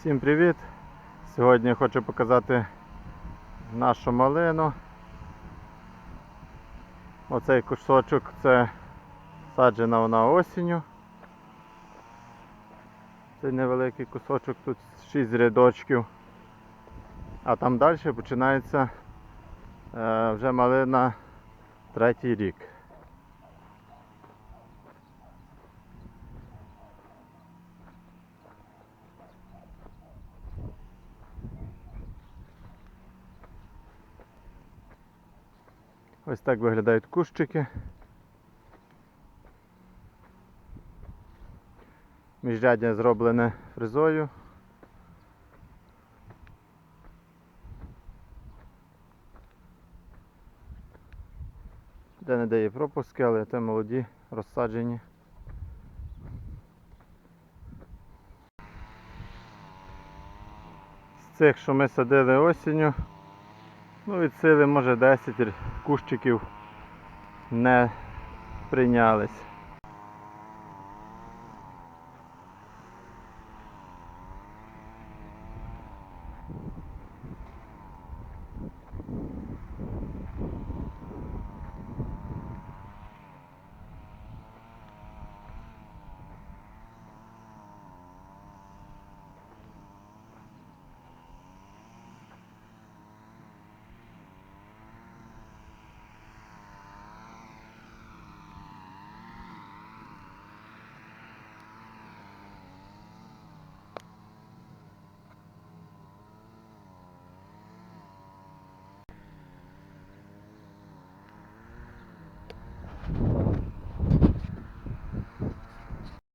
Всім привіт! Сьогодні я хочу показати нашу малину. Оцей кусочок це саджена вона осінню. Цей невеликий кусочок, тут 6 рядочків. А там далі починається е, вже малина третій рік. Ось так виглядають кущики. Міжряддя зроблене фрезою. Де не де є пропуски, але це молоді розсаджені. З цих, що ми садили осінню, Ну, від сили може 10 р- кущиків не прийнялись.